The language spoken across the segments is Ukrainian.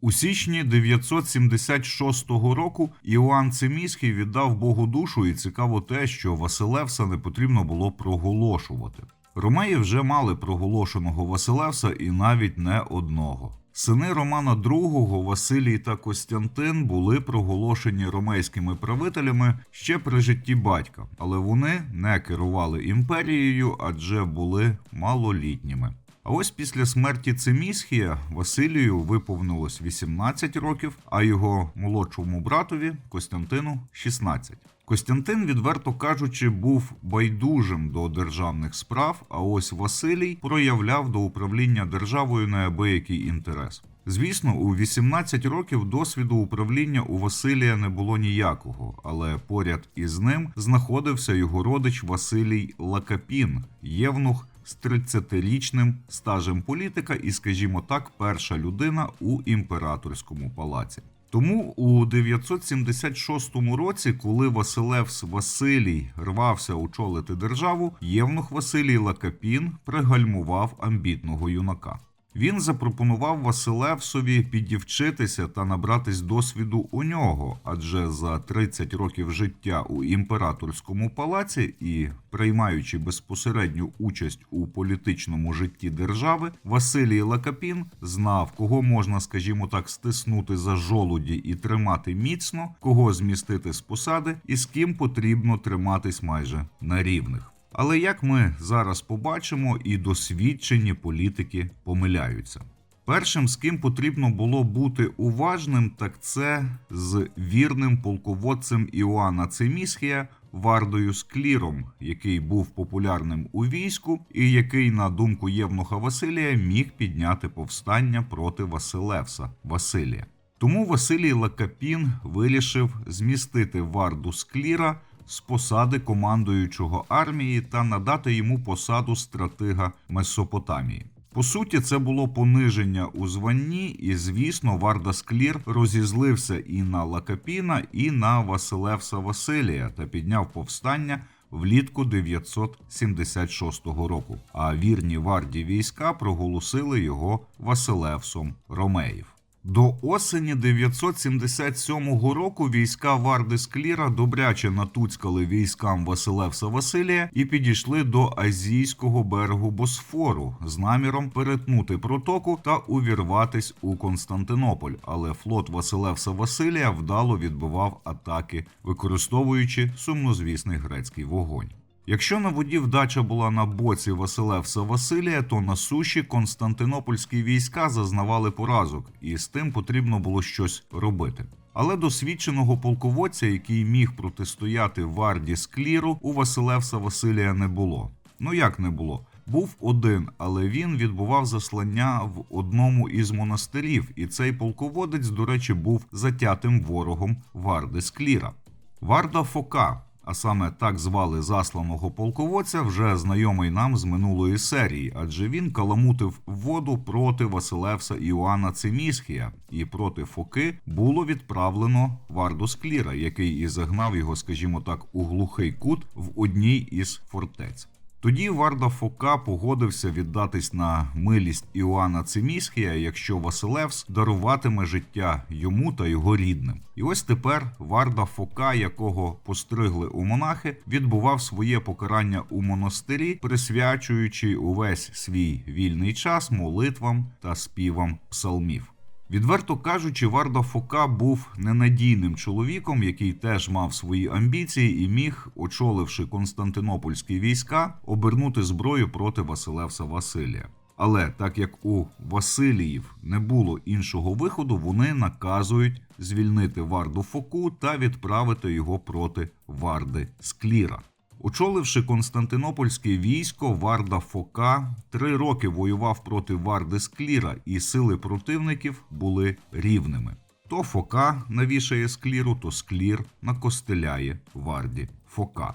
У січні 976 року Іоанн Циміський віддав Богу душу, і цікаво те, що Василевса не потрібно було проголошувати. Ромеї вже мали проголошеного Василевса і навіть не одного. Сини Романа II, Василій та Костянтин були проголошені ромейськими правителями ще при житті батька, але вони не керували імперією, адже були малолітніми. А ось після смерті Цимісхія Василію виповнилось 18 років, а його молодшому братові Костянтину 16. Костянтин, відверто кажучи, був байдужим до державних справ, а ось Василій проявляв до управління державою неабиякий інтерес. Звісно, у 18 років досвіду управління у Василія не було ніякого, але поряд із ним знаходився його родич Василій Лакапін, євнух з 30-річним стажем політика і, скажімо так, перша людина у імператорському палаці. Тому у 976 році, коли Василевс Василій рвався очолити державу, євнух Василій Лакапін пригальмував амбітного юнака. Він запропонував Василевсові підівчитися та набратись досвіду у нього, адже за 30 років життя у імператорському палаці і приймаючи безпосередню участь у політичному житті держави, Василій Лакапін знав, кого можна, скажімо так, стиснути за жолуді і тримати міцно, кого змістити з посади, і з ким потрібно триматись майже на рівних. Але як ми зараз побачимо, і досвідчені політики помиляються. Першим, з ким потрібно було бути уважним, так це з вірним полководцем Іоанна Цимісхія Вардою Скліром, який був популярним у війську, і який, на думку Євнуха Василія, міг підняти повстання проти Василевса Василія. Тому Василій Лакапін вирішив змістити Варду Скліра з посади командуючого армії та надати йому посаду стратега Месопотамії. По суті, це було пониження у званні, і звісно, Варда Склір розізлився і на Лакапіна, і на Василевса Василія та підняв повстання влітку 976 року. А вірні варді війська проголосили його Василевсом Ромеїв. До осені 977 року війська Варди Скліра добряче натуцькали військам Василевса Василія і підійшли до азійського берегу Босфору з наміром перетнути протоку та увірватись у Константинополь. Але флот Василевса Василія вдало відбивав атаки, використовуючи сумнозвісний грецький вогонь. Якщо на воді вдача була на боці Василевса Василія, то на суші константинопольські війська зазнавали поразок, і з тим потрібно було щось робити. Але досвідченого полководця, який міг протистояти варді Скліру, у Василевса Василія не було. Ну як не було? Був один, але він відбував заслання в одному із монастирів, і цей полководець, до речі, був затятим ворогом Варди Скліра. Варда Фока, а саме так звали засланого полководця, вже знайомий нам з минулої серії, адже він каламутив воду проти Василевса Іоанна Цимісхія, і проти Фоки було відправлено Варду Скліра, який і загнав його, скажімо так, у глухий кут в одній із фортець. Тоді Варда Фока погодився віддатись на милість Іоанна Цимісхія, якщо Василевс даруватиме життя йому та його рідним. І ось тепер Варда Фока, якого постригли у монахи, відбував своє покарання у монастирі, присвячуючи увесь свій вільний час молитвам та співам псалмів. Відверто кажучи, Варда Фока був ненадійним чоловіком, який теж мав свої амбіції і міг, очоливши константинопольські війська, обернути зброю проти Василевса Василія. Але так як у Василіїв не було іншого виходу, вони наказують звільнити Варду Фоку та відправити його проти Варди Скліра. Очоливши Константинопольське військо, Варда Фока три роки воював проти Варди Скліра, і сили противників були рівними. То Фока навішає скліру, то склір накостеляє Варді Фока.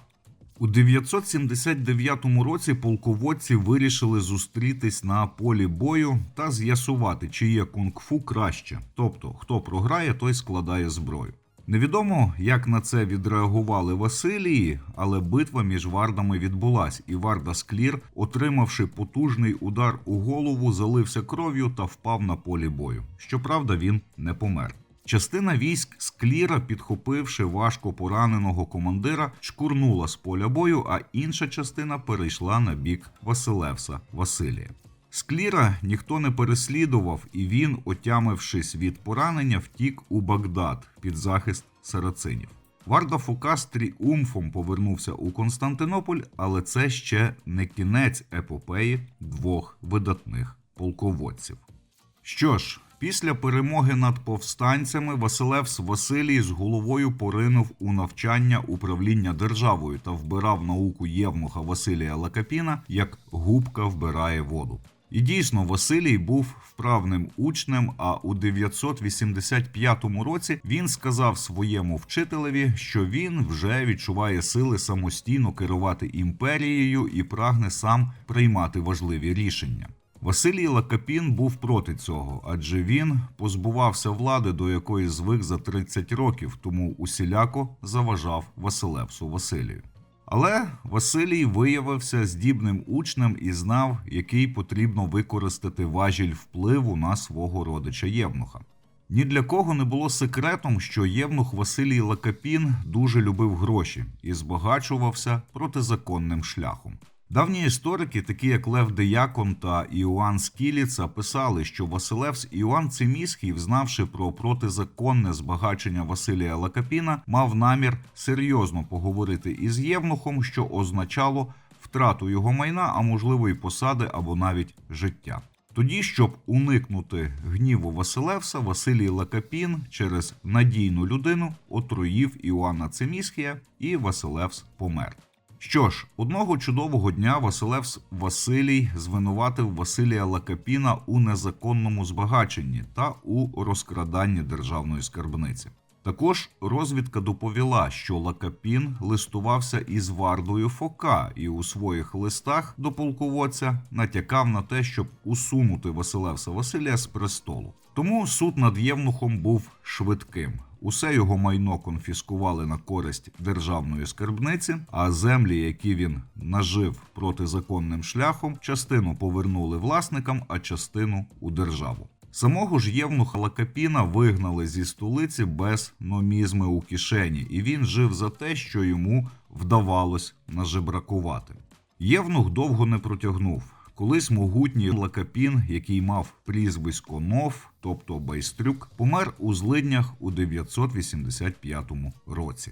У 979 році полководці вирішили зустрітись на полі бою та з'ясувати, чиє кунг-фу краще, тобто хто програє, той складає зброю. Невідомо, як на це відреагували Василії, але битва між вардами відбулась, і Варда Склір, отримавши потужний удар у голову, залився кров'ю та впав на полі бою. Щоправда, він не помер. Частина військ Скліра, підхопивши важко пораненого командира, шкурнула з поля бою, а інша частина перейшла на бік Василевса Василія. Скліра ніхто не переслідував, і він, отямившись від поранення, втік у Багдад під захист сарацинів. Варда Фока з тріумфом повернувся у Константинополь, але це ще не кінець епопеї двох видатних полководців. Що ж, після перемоги над повстанцями Василевс Василій з головою поринув у навчання управління державою та вбирав науку євнуха Василія Лакапіна, як губка вбирає воду. І дійсно, Василій був вправним учнем. А у 985 році він сказав своєму вчителеві, що він вже відчуває сили самостійно керувати імперією і прагне сам приймати важливі рішення. Василій Лакапін був проти цього, адже він позбувався влади, до якої звик за 30 років, тому усіляко заважав Василевсу Василію. Але Василій виявився здібним учнем і знав, який потрібно використати важіль впливу на свого родича Євнуха. Ні для кого не було секретом, що Євнух Василій Лакапін дуже любив гроші і збагачувався протизаконним шляхом. Давні історики, такі як Лев Деякон та Іоанн Скіліца, писали, що Василевс Іоанн Циміський, взнавши про протизаконне збагачення Василія Лакапіна, мав намір серйозно поговорити із Євнухом, що означало втрату його майна, а можливо й посади або навіть життя. Тоді, щоб уникнути гніву Василевса, Василій Лакапін через надійну людину отруїв Іоанна Циміскія, і Василевс помер. Що ж, одного чудового дня Василевс Василій звинуватив Василія Лакапіна у незаконному збагаченні та у розкраданні державної скарбниці. Також розвідка доповіла, що Лакапін листувався із Вардою Фока і у своїх листах до полководця натякав на те, щоб усунути Василевса Василія з престолу. Тому суд над Євнухом був швидким. Усе його майно конфіскували на користь державної скарбниці, а землі, які він нажив протизаконним шляхом, частину повернули власникам, а частину у державу. Самого ж Євнуха Лакапіна вигнали зі столиці без номізми у кишені, і він жив за те, що йому вдавалось нажебракувати. Євнух довго не протягнув. Колись могутній Лакапін, який мав прізвисько Нов, тобто Байстрюк, помер у злиднях у 985 році.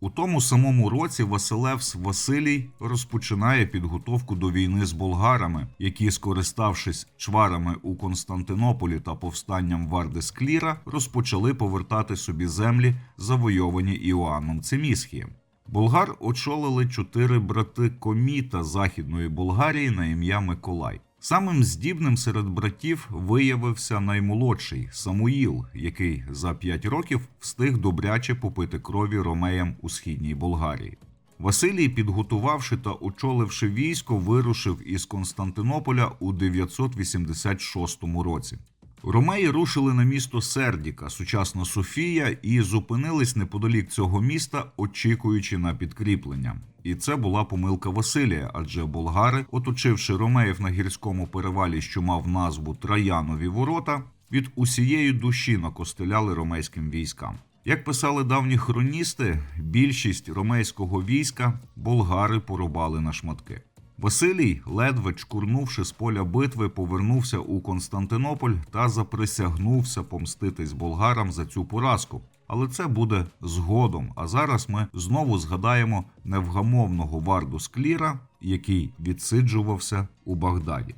У тому самому році Василевс Василій розпочинає підготовку до війни з болгарами, які, скориставшись чварами у Константинополі та повстанням Варди Скліра, розпочали повертати собі землі, завойовані Іоанном Цимісхієм. Болгар очолили чотири брати коміта Західної Болгарії на ім'я Миколай. Самим здібним серед братів виявився наймолодший Самуїл, який за п'ять років встиг добряче попити крові ромеям у східній Болгарії. Василій, підготувавши та очоливши військо, вирушив із Константинополя у 986 році. Ромеї рушили на місто Сердіка, сучасна Софія, і зупинились неподалік цього міста, очікуючи на підкріплення. І це була помилка Василія, адже болгари, оточивши ромеїв на гірському перевалі, що мав назву Троянові ворота, від усієї душі накостеляли ромейським військам. Як писали давні хроністи, більшість ромейського війська болгари порубали на шматки. Василій, ледве чкурнувши з поля битви, повернувся у Константинополь та заприсягнувся помститись болгарам за цю поразку. Але це буде згодом. А зараз ми знову згадаємо невгамовного варду Скліра, який відсиджувався у Багдаді.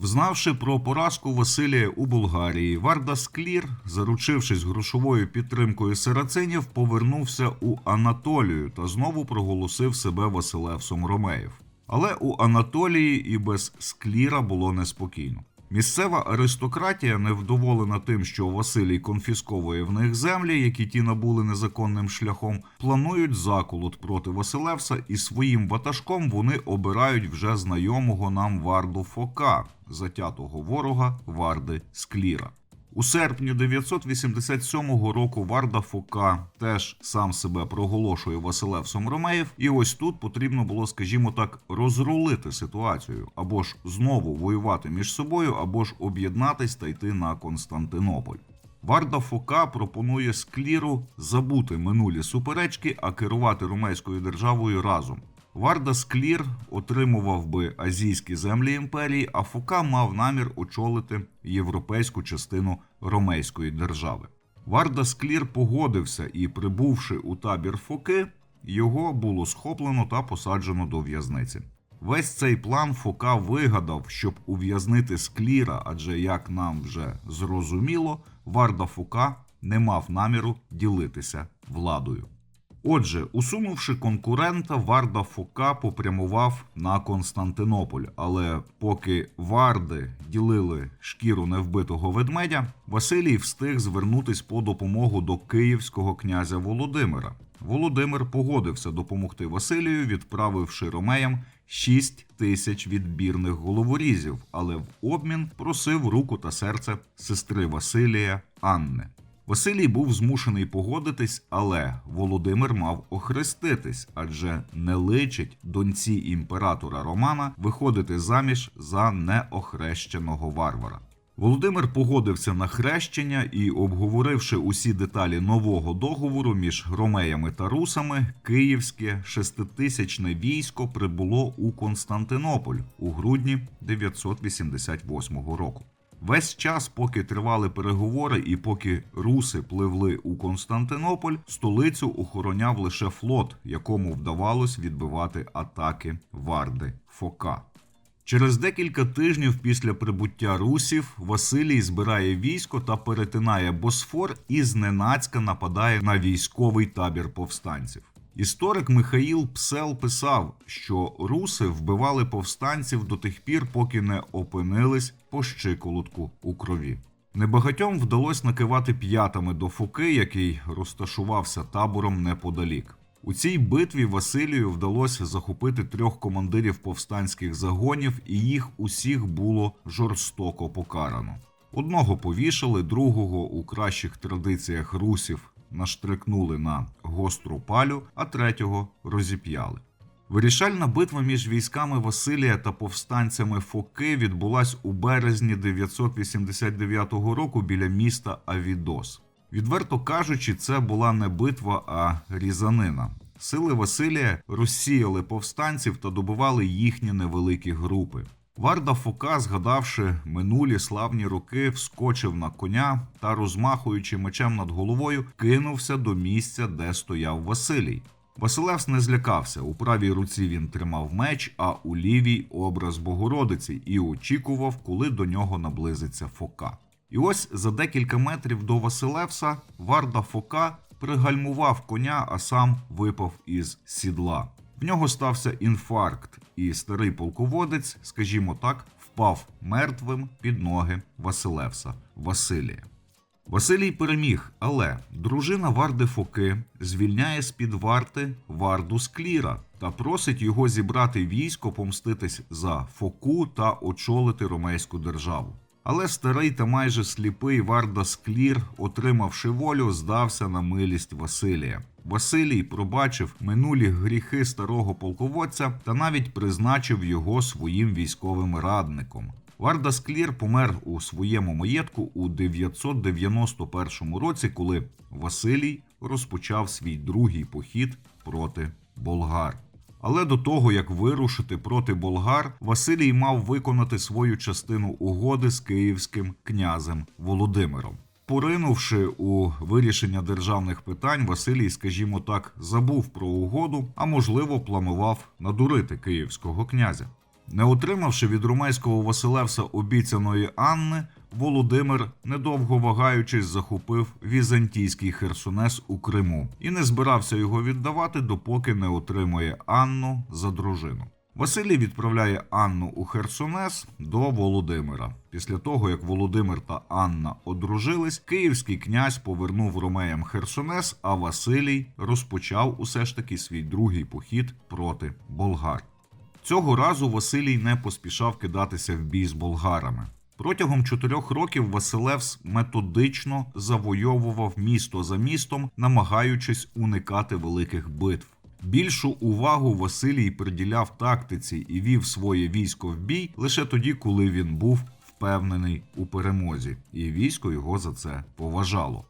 Взнавши про поразку Василія у Болгарії, Варда Склір, заручившись грошовою підтримкою сарацинів, повернувся у Анатолію та знову проголосив себе Василевсом Ромеїв. Але у Анатолії і без Скліра було неспокійно. Місцева аристократія, невдоволена тим, що Василій конфісковує в них землі, які ті набули незаконним шляхом, планують заколот проти Василевса, і своїм ватажком вони обирають вже знайомого нам Варду Фока, затятого ворога Варди Скліра. У серпні 987 року Варда Фока теж сам себе проголошує Василевсом Ромеєв, і ось тут потрібно було, скажімо так, розрулити ситуацію, або ж знову воювати між собою, або ж об'єднатись та йти на Константинополь. Варда Фока пропонує Скліру забути минулі суперечки, а керувати Ромейською державою разом. Варда Склір отримував би азійські землі імперії, а Фока мав намір очолити європейську частину Ромейської держави. Варда Склір погодився і, прибувши у табір Фоки, його було схоплено та посаджено до в'язниці. Весь цей план Фока вигадав, щоб ув'язнити Скліра, адже як нам вже зрозуміло, Варда Фока не мав наміру ділитися владою. Отже, усунувши конкурента, Варда Фока попрямував на Константинополь. Але поки Варди ділили шкіру невбитого ведмедя, Василій встиг звернутись по допомогу до київського князя Володимира. Володимир погодився допомогти Василію, відправивши ромеям 6 тисяч відбірних головорізів, але в обмін просив руку та серце сестри Василія Анни. Василій був змушений погодитись, але Володимир мав охреститись, адже не личить доньці імператора Романа виходити заміж за неохрещеного варвара. Володимир погодився на хрещення і, обговоривши усі деталі нового договору між ромеями та русами, київське шеститисячне військо прибуло у Константинополь у грудні 988 року. Весь час, поки тривали переговори, і поки руси пливли у Константинополь, столицю охороняв лише флот, якому вдавалось відбивати атаки Варди Фока. Через декілька тижнів після прибуття русів Василій збирає військо та перетинає Босфор і зненацька нападає на військовий табір повстанців. Історик Михаїл Псел писав, що руси вбивали повстанців до тих пір, поки не опинились по щиколотку у крові. Небагатьом вдалося накивати п'ятами до Фоки, який розташувався табором неподалік. У цій битві Василію вдалося захопити трьох командирів повстанських загонів, і їх усіх було жорстоко покарано. Одного повішали, другого у кращих традиціях русів наштрикнули на гостру палю, а третього розіп'яли. Вирішальна битва між військами Василія та повстанцями Фоки відбулась у березні 989 року біля міста Авідос. Відверто кажучи, це була не битва, а різанина. Сили Василія розсіяли повстанців та добивали їхні невеликі групи. Варда Фока, згадавши минулі славні роки, вскочив на коня та, розмахуючи мечем над головою, кинувся до місця, де стояв Василій. Василевс не злякався. У правій руці він тримав меч, а у лівій образ Богородиці і очікував, коли до нього наблизиться Фока. І ось за декілька метрів до Василевса Варда Фока пригальмував коня, а сам випав із сідла. В нього стався інфаркт, і старий полководець, скажімо так, впав мертвим під ноги Василевса Василія. Василій переміг, але дружина Варди Фоки звільняє з під варти Варду Скліра та просить його зібрати військо, помститись за Фоку та очолити ромейську державу. Але старий та майже сліпий Варда Склір, отримавши волю, здався на милість Василія. Василій пробачив минулі гріхи старого полководця та навіть призначив його своїм військовим радником. Варда Склір помер у своєму маєтку у 991 році, коли Василій розпочав свій другий похід проти болгар. Але до того як вирушити проти болгар, Василій мав виконати свою частину угоди з київським князем Володимиром. Поринувши у вирішення державних питань, Василій, скажімо так, забув про угоду, а можливо, планував надурити київського князя. Не отримавши від румейського Василевса обіцяної Анни, Володимир, недовго вагаючись, захопив візантійський Херсонес у Криму і не збирався його віддавати, допоки не отримує Анну за дружину. Василій відправляє Анну у Херсонес до Володимира. Після того, як Володимир та Анна одружились, київський князь повернув ромеям Херсонес, а Василій розпочав усе ж таки свій другий похід проти болгар. Цього разу Василій не поспішав кидатися в бій з болгарами. Протягом чотирьох років Василевс методично завойовував місто за містом, намагаючись уникати великих битв. Більшу увагу Василій приділяв тактиці і вів своє військо в бій лише тоді, коли він був впевнений у перемозі, і військо його за це поважало.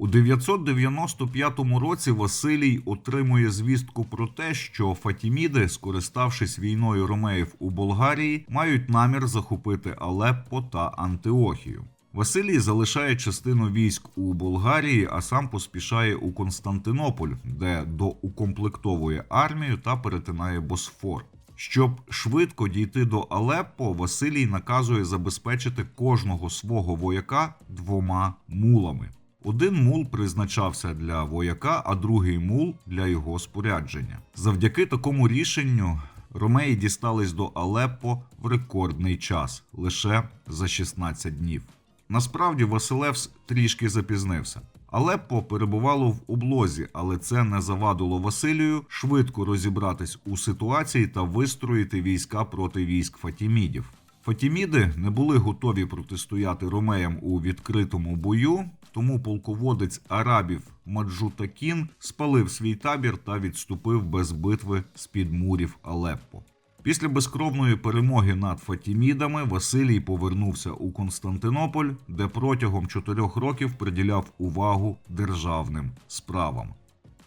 У 995 році Василій отримує звістку про те, що Фатіміди, скориставшись війною ромеїв у Болгарії, мають намір захопити Алеппо та Антиохію. Василій залишає частину військ у Болгарії, а сам поспішає у Константинополь, де доукомплектовує армію та перетинає Босфор. Щоб швидко дійти до Алеппо, Василій наказує забезпечити кожного свого вояка двома мулами. Один мул призначався для вояка, а другий мул для його спорядження. Завдяки такому рішенню ромеї дістались до Алеппо в рекордний час лише за 16 днів. Насправді Василевс трішки запізнився. Алеппо перебувало в облозі, але це не завадило Василію швидко розібратись у ситуації та вистроїти війська проти військ Фатімідів. Фатіміди не були готові протистояти ромеям у відкритому бою, тому полководець арабів Маджутакін спалив свій табір та відступив без битви з під мурів Алеппо. Після безкровної перемоги над Фатімідами Василій повернувся у Константинополь, де протягом чотирьох років приділяв увагу державним справам.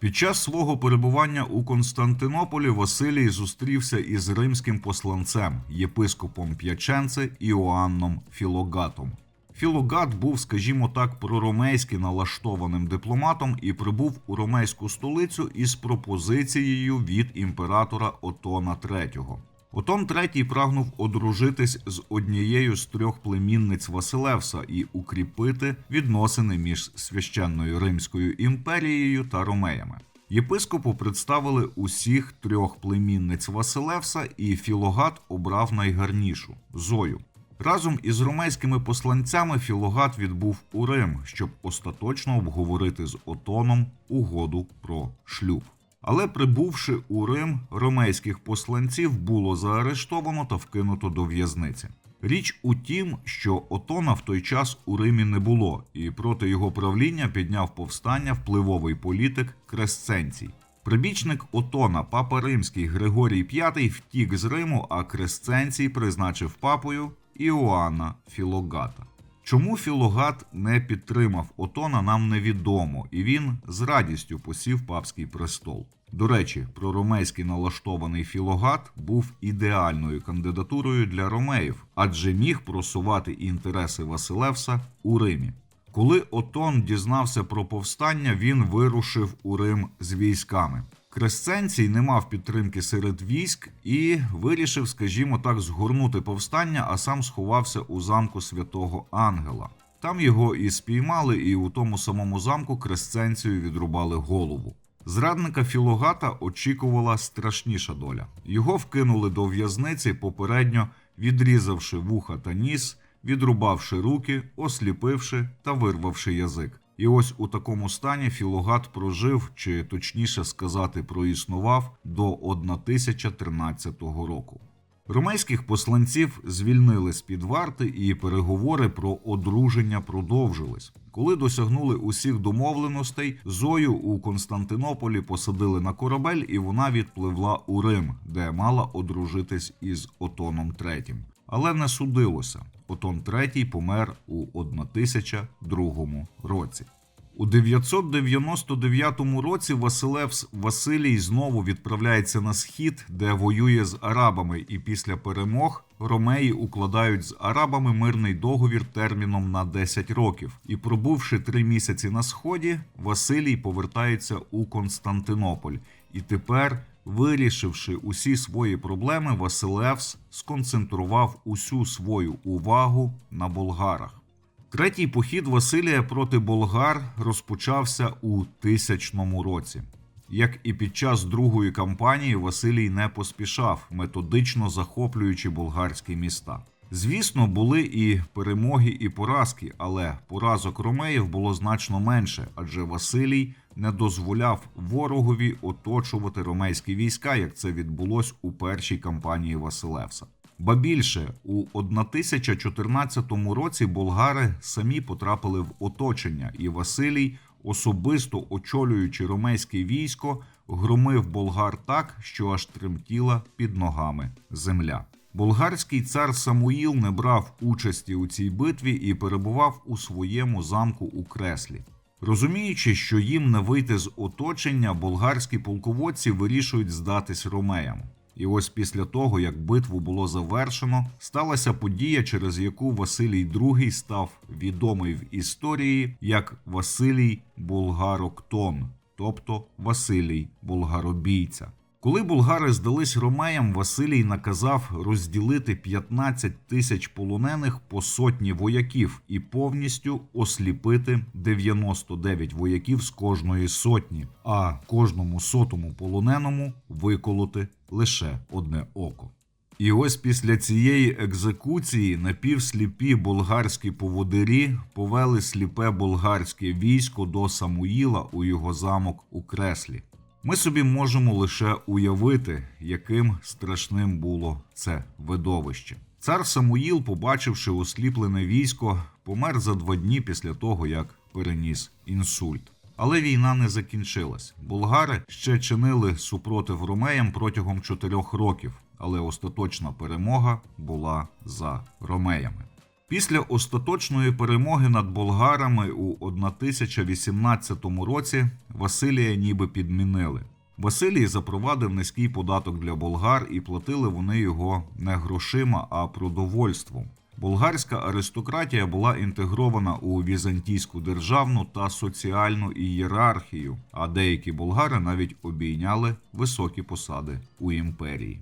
Під час свого перебування у Константинополі Василій зустрівся із римським посланцем, єпископом П'яченце Іоанном Філогатом. Філогат був, скажімо так, проромейськи налаштованим дипломатом і прибув у ромейську столицю із пропозицією від імператора Отона III. Отон III прагнув одружитись з однією з трьох племінниць Василевса і укріпити відносини між священною Римською імперією та ромеями. Єпископу представили усіх трьох племінниць Василевса, і Філогат обрав найгарнішу Зою. Разом із ромейськими посланцями Філогат відбув у Рим, щоб остаточно обговорити з Отоном угоду про шлюб. Але прибувши у Рим, ромейських посланців було заарештовано та вкинуто до в'язниці. Річ у тім, що Отона в той час у Римі не було, і проти його правління підняв повстання впливовий політик Кресценцій. Прибічник Отона, папа римський Григорій V втік з Риму, а Кресценцій призначив папою Іоанна Філогата. Чому Філогат не підтримав Отона, нам невідомо, і він з радістю посів папський престол. До речі, проромейський налаштований Філогат був ідеальною кандидатурою для ромеїв, адже міг просувати інтереси Василевса у Римі. Коли Отон дізнався про повстання, він вирушив у Рим з військами. Кресценцій не мав підтримки серед військ і вирішив, скажімо так, згорнути повстання, а сам сховався у замку святого Ангела. Там його і спіймали, і у тому самому замку Кресценцію відрубали голову. Зрадника Філогата очікувала страшніша доля. Його вкинули до в'язниці, попередньо відрізавши вуха та ніс, відрубавши руки, осліпивши та вирвавши язик. І ось у такому стані Філогат прожив, чи точніше сказати, проіснував до 1013 року. Ромейських посланців звільнили з під варти, і переговори про одруження продовжились. Коли досягнули усіх домовленостей, Зою у Константинополі посадили на корабель, і вона відпливла у Рим, де мала одружитись із Отоном III. Але не судилося. Отон III помер у 1002 році. У 999 році Василевс Василій знову відправляється на схід, де воює з арабами, і після перемог ромеї укладають з арабами мирний договір терміном на 10 років. І пробувши три місяці на сході, Василій повертається у Константинополь. І тепер, вирішивши усі свої проблеми, Василевс сконцентрував усю свою увагу на болгарах. Третій похід Василія проти болгар розпочався у тисячному році. Як і під час другої кампанії, Василій не поспішав, методично захоплюючи болгарські міста. Звісно, були і перемоги, і поразки, але поразок ромеїв було значно менше, адже Василій не дозволяв ворогові оточувати ромейські війська, як це відбулось у першій кампанії Василевса. Ба більше, у 1014 році болгари самі потрапили в оточення, і Василій, особисто очолюючи ромейське військо, громив болгар так, що аж тремтіла під ногами земля. Болгарський цар Самуїл не брав участі у цій битві і перебував у своєму замку у креслі. Розуміючи, що їм не вийти з оточення, болгарські полководці вирішують здатись ромеям. І ось після того, як битву було завершено, сталася подія, через яку Василій II став відомий в історії як Василій Болгароктон, тобто Василій Болгаробійця. Коли булгари здались ромеям, Василій наказав розділити 15 тисяч полонених по сотні вояків і повністю осліпити 99 вояків з кожної сотні, а кожному сотому полоненому виколоти лише одне око. І ось після цієї екзекуції напівсліпі болгарські поводирі повели сліпе болгарське військо до Самуїла у його замок у креслі. Ми собі можемо лише уявити, яким страшним було це видовище. Цар Самуїл, побачивши осліплене військо, помер за два дні після того, як переніс інсульт. Але війна не закінчилась. Болгари ще чинили супротив ромеям протягом чотирьох років, але остаточна перемога була за ромеями. Після остаточної перемоги над болгарами у 1018 році Василія ніби підмінили. Василій запровадив низький податок для болгар, і платили вони його не грошима, а продовольством. Болгарська аристократія була інтегрована у візантійську державну та соціальну ієрархію, а деякі болгари навіть обійняли високі посади у імперії.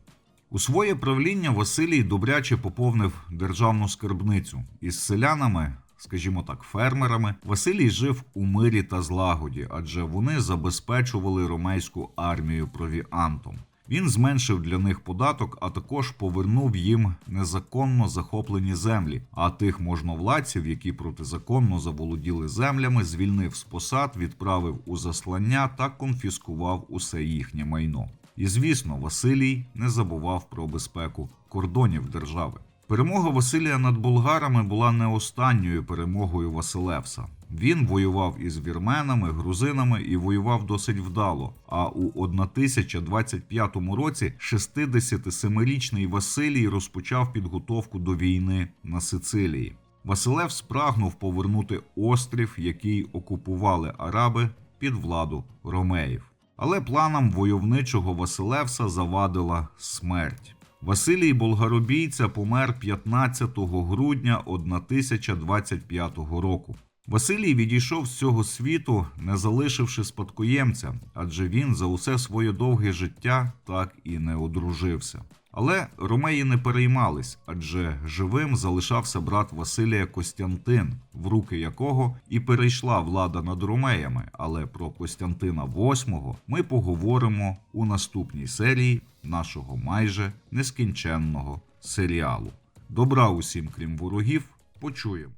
У своє правління Василій добряче поповнив державну скарбницю із селянами, скажімо так, фермерами. Василій жив у мирі та злагоді, адже вони забезпечували ромейську армію провіантом. Він зменшив для них податок, а також повернув їм незаконно захоплені землі. А тих можновладців, які протизаконно заволоділи землями, звільнив з посад, відправив у заслання та конфіскував усе їхнє майно. І звісно, Василій не забував про безпеку кордонів держави. Перемога Василія над болгарами була не останньою перемогою Василевса. Він воював із вірменами, грузинами і воював досить вдало. А у 1025 році 67-річний Василій розпочав підготовку до війни на Сицилії. Василевс прагнув повернути острів, який окупували араби під владу ромеїв. Але планам войовничого Василевса завадила смерть. Василій Болгаробійця помер 15 грудня 1025 року. Василій відійшов з цього світу, не залишивши спадкоємця, адже він за усе своє довге життя так і не одружився. Але ромеї не переймались, адже живим залишався брат Василія Костянтин, в руки якого і перейшла влада над ромеями. Але про Костянтина VIII ми поговоримо у наступній серії нашого майже нескінченного серіалу. Добра усім, крім ворогів, почуємо.